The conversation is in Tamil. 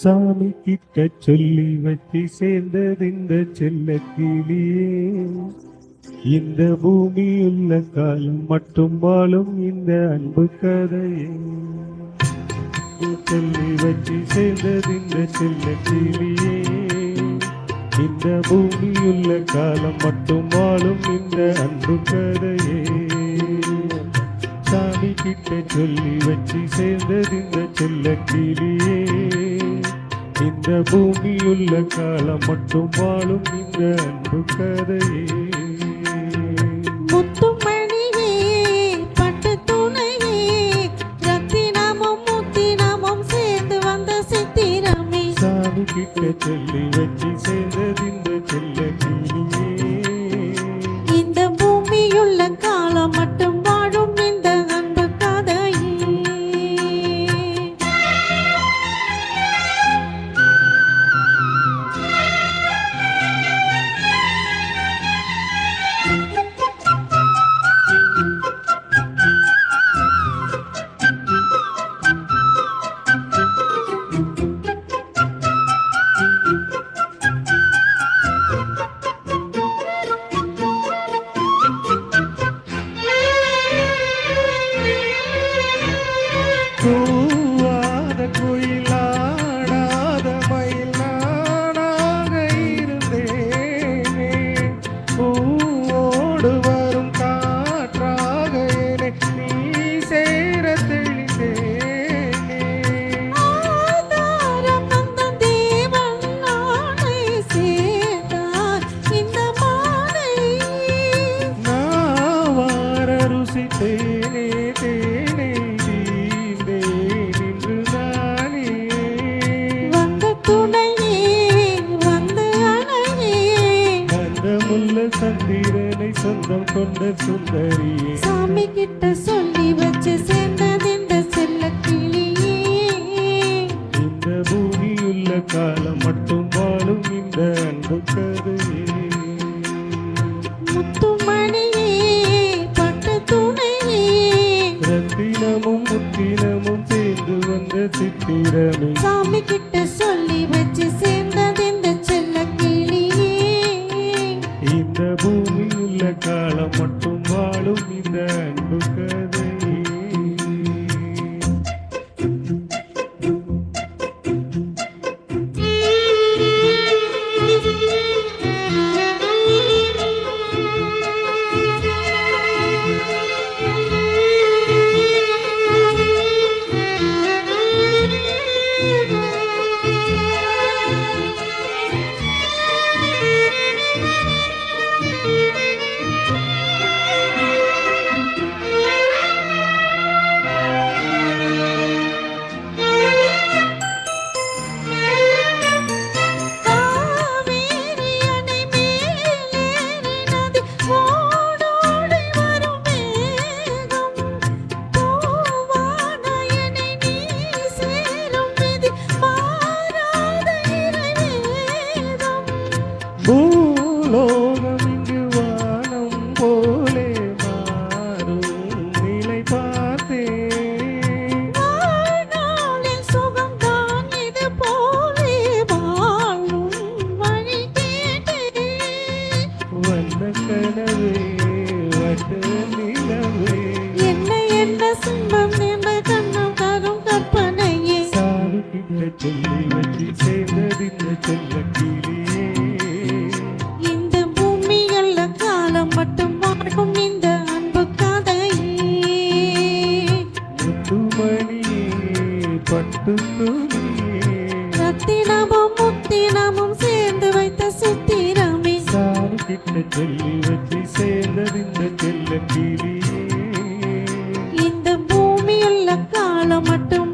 சாமி கிட்ட சொல்லி வச்சு சேர்ந்தது இந்த செல்ல கிளியே இந்த பூமியுள்ள காலம் மட்டும் வாழும் இந்த அன்பு கதையே. சொல்லி வச்சு சேர்ந்தது இந்த செல்ல கிளியே இந்த பூமியுள்ள காலம் மட்டும் வாழும் இந்த அன்பு கதையே. சாமி கிட்ட சொல்லி வச்சு சேர்ந்தது இந்த செல்ல கிளியே இந்த பூமியுள்ள காலம் மட்டும் வாழும் இந்த அன்பு கதையே. கிட்ட சொல்லி வச்சு சேர்ந்தது இந்த செல்ல கூவாத குயிலாடாத மயில் நானாக இருந்தேனே. பூவோடு வரும் காற்றாக என்னை நீ சேர தெளிந்தேனே. நானே வார ருசித்தேனே தேனே. தீந்தேன் சொந்தம் கொண்ட சுந்தரியே. சாமி கிட்ட சொல்லி வச்சு சேர்ந்தது இந்த செல்ல கிளியே. இந்த பூமியுள்ள காலம் மட்டும் வாழும் இந்த அன்பு கதையே. ரத்தினமும் முத்தினமும் சேர்ந்து வந்த சித்திரமே. சாமி கிட்ட சொல்லி வச்சு சேர்ந்தது இந்த செல்ல கிளியே. இந்த உள்ள காலம் மட்டும் வாழும் இந்த அன்பு கதை. சிம்மம் நின்ற கண்ணம் தரும் கற்பனையே. சாமி கிட்ட சொல்லி வச்சு சேர்ந்தது இந்த செல்ல கிளியே இந்த பூமியுள்ள காலம் மட்டும் வாழும் இந்த அன்பு கதையே. முத்துமணியே பட்டு துணியே ரத்தினமும் முத்தினமும் சேர்ந்து வைத்த சித்திரமே. கிட்ட சொல்லி வச்சு கிளியே இந்த பூமியுள்ள காலம் மட்டும்